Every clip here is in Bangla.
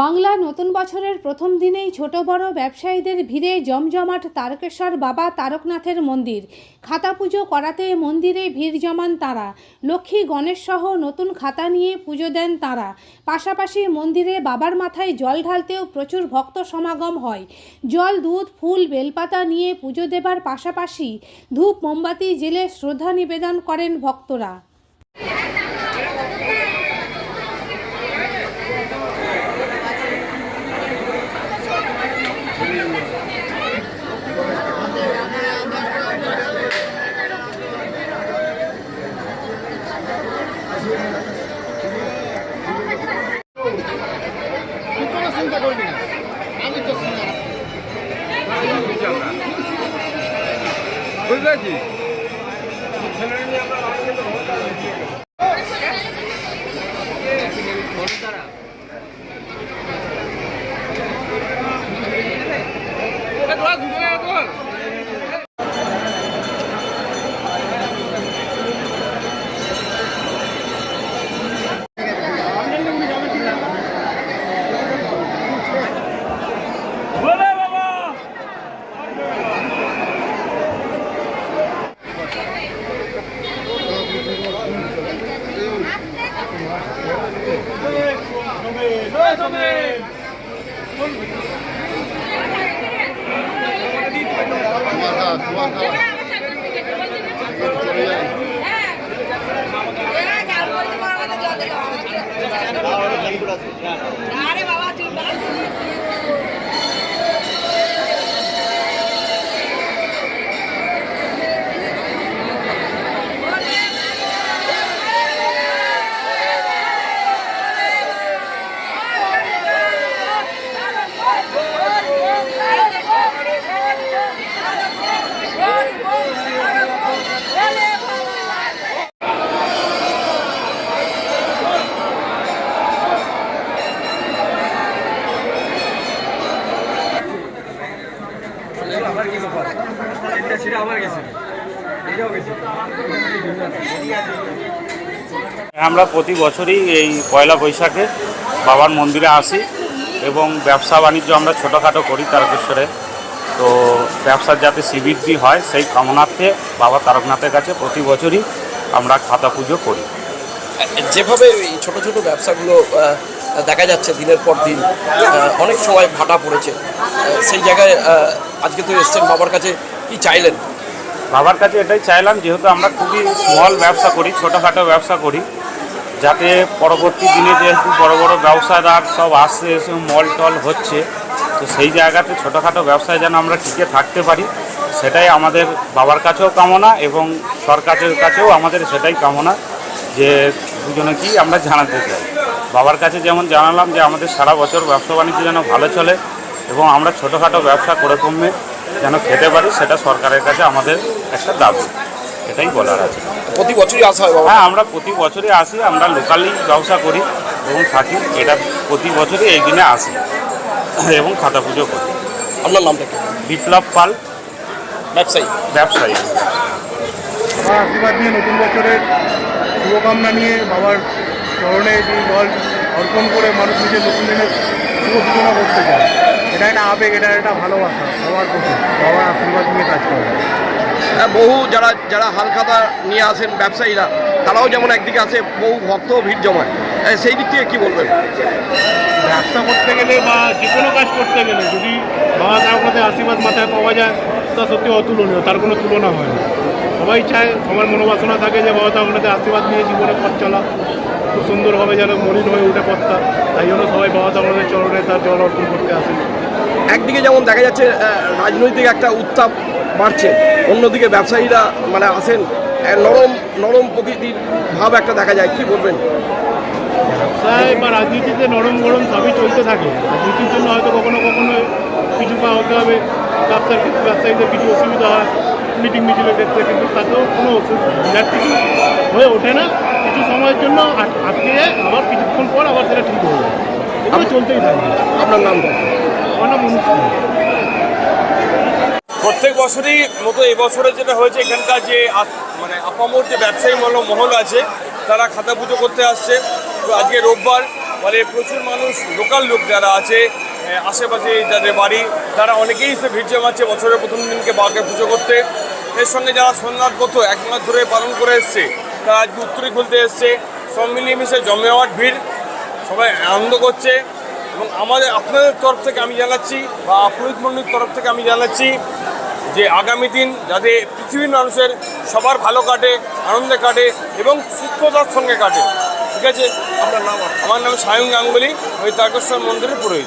বাংলা নতুন বছরের প্রথম দিনেই ছোট বড় ব্যবসায়ীদের ভিড়ে জমজমাট তারকেশ্বর বাবা তারকনাথের মন্দির। খাতা পুজো করাতে মন্দিরে ভিড় জমান তারা। লক্ষ্মী গণেশ সহ নতুন খাতা নিয়ে পুজো দেন তারা। পাশাপাশি মন্দিরে বাবার মাথায় জল ঢালতেও প্রচুর ভক্ত সমাগম হয়। জল, দুধ, ফুল, বেলপাতা নিয়ে পুজো দেবার পাশাপাশি ধূপ, মোমবাতি জেলে শ্রদ্ধা নিবেদন করেন ভক্তরা তুই কোনো চিন্তা আমি তো সঙ্গে আছি। বাবা পারছি খাওয়া। চলে যাবে। আরে বাবা তুই আমরা প্রতি বছরই এই পয়লা বৈশাখে বাবার মন্দিরে আসি এবং ব্যবসা বাণিজ্য আমরা ছোটোখাটো করি তারকেশ্বরে তো ব্যবসার যাতে শ্রীবৃদ্ধি হয় সেই কামনার্থে বাবা তারকনাথের কাছে প্রতি বছরই আমরা খাতা পুজো করি যেভাবে এই ছোট ছোট ব্যবসাগুলো দেখা যাচ্ছে দিনের পর দিন অনেক সময় ভাটা পড়েছে। সেই জায়গায় আজকে তো এসছেন, বাবার কাছে কি চাইলেন? বাবার কাছে এটাই চাইলাম, যেহেতু আমরা খুবই স্মল ব্যবসা করি, ছোটোখাটো ব্যবসা করি, যাতে পরবর্তী দিনে যেহেতু বড় বড় ব্যবসাদার সব আসছে, এসে মল টল হচ্ছে, তো সেই জায়গাতে ছোটোখাটো ব্যবসায় যেন আমরা টিকে থাকতে পারি, সেটাই আমাদের বাবার কাছেও কামনা এবং সরকারের কাছেও আমাদের সেটাই কামনা, যে দুজনে কি আমরা জানাতে চাই। বাবার কাছে যেমন জানালাম যে আমাদের সারা বছর ব্যবসা বাণিজ্য যেন ভালো চলে এবং আমরা ছোটোখাটো ব্যবসা করে কমে যেন খেতে পারি সেটা সরকারের কাছে আমাদের একটা দাবি। এটাই বলার আছে। প্রতি বছরই আসা হয় হ্যাঁ আমরা প্রতি বছরই আসি আমরা লোকালি ব্যবসা করি এবং থাকি। এটা প্রতি বছরই এই দিনে আসি এবং খাতা পুজো করি। আপনার নামটা কি? বিপ্লব পাল ব্যবসায়ী। ব্যবসায়ী। আশীর্বাদ নিয়ে নতুন বছরের শুভকামনা নিয়ে বাবার চরণে যে জল অর্পণ করে মানুষ নিজের নতুন দিনের শুভ সূচনা করতে চায়। এটা একটা আবেগ এটা একটা ভালোবাসা বাবার প্রতি। বাবার আশীর্বাদ নিয়ে কাজ করে। হ্যাঁ, বহু যারা যারা হালখাতা নিয়ে আসেন ব্যবসায়ীরা তারাও যেমন একদিকে আছে বহু ভক্ত ভিড় জমায়। আহ, সেই দিক থেকে কি বলবেন? ব্যবসা করতে গেলে বা যে কোনো কাজ করতে গেলে যদি বাবা তারকনাথের আশীর্বাদ মাথায় পাওয়া যায় তা সত্যি অতুলনীয় তার কোনো তুলনা হয় না। সবাই চায় সবার মনোবাসনা থাকে যে বাবা তারকনাথের আশীর্বাদ নিয়ে জীবনে পথ চলা। খুব সুন্দরভাবে যেন মলিন হয়ে উঠে পথটা তাই জন্য সবাই বাবা তারকনাথের চরণে তার জল অর্পণ করতে আসেন। একদিকে যেমন দেখা যাচ্ছে রাজনৈতিক একটা উত্তাপ বাড়ছে অন্যদিকে ব্যবসায়ীরা মানে আসেন নরম নরম প্রকৃতির ভাব একটা দেখা যায় কি বলবেন? ব্যবসায় বা রাজনীতিতে নরম গরম সবই চলতে থাকে। রাজনীতির জন্য হয়তো কখনো কখনো কিছু পা হতে হবে ব্যবসার ক্ষেত্রে ব্যবসায়ীদের কিছু অসুবিধা হয় মিটিং মিটিংয়ের ক্ষেত্রে কিন্তু তাতেও কোনো অসুবিধা হয়ে ওঠে না। সময়ের জন্য আট- আটকে আবার কিছুক্ষণ পর আবার সেটা ঠিক হয়ে এগুলো চলতেই থাকে আপনার নাম আমার নাম অনুষ্ঠান প্রত্যেক বছরই মতো এবছরে যেটা হয়েছে এখানকার যে আপ- মানে আপামর যে ব্যবসায়ী মহল মহল আছে তারা খাতা পুজো করতে আসছে। তো আজকে রোববার ফলে প্রচুর মানুষ লোকাল লোক যারা আছে আশেপাশে যাদের বাড়ি তারা অনেকেই সে ভিড় জমাচ্ছে বছরের প্রথম দিনকে বাঘে পুজো করতে। এর সঙ্গে যারা সোমনাথ ব্রত এক মাস ধরে পালন করে এসছে আজকে উত্তরে খুলতে এসছে। সব মিলিয়ে মিশে জমজমাট ভিড়। সবাই আনন্দ করছে। এবং আমাদের, আপনাদের তরফ থেকে আমি জানাচ্ছি, বা পুরোহিত মন্ডলীর তরফ থেকে আমি জানাচ্ছি যে আগামী দিন যাতে পৃথিবীর মানুষের সবার ভালো কাটে, আনন্দে কাটে এবং সুস্থতার সঙ্গে কাটে। ঠিক আছে? আপনার নাম আমার নাম সায়ং গাঙ্গুলি। ওই তারকেশ্বর মন্দিরের পুরোহিত।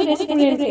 রেস্টুরেন্টে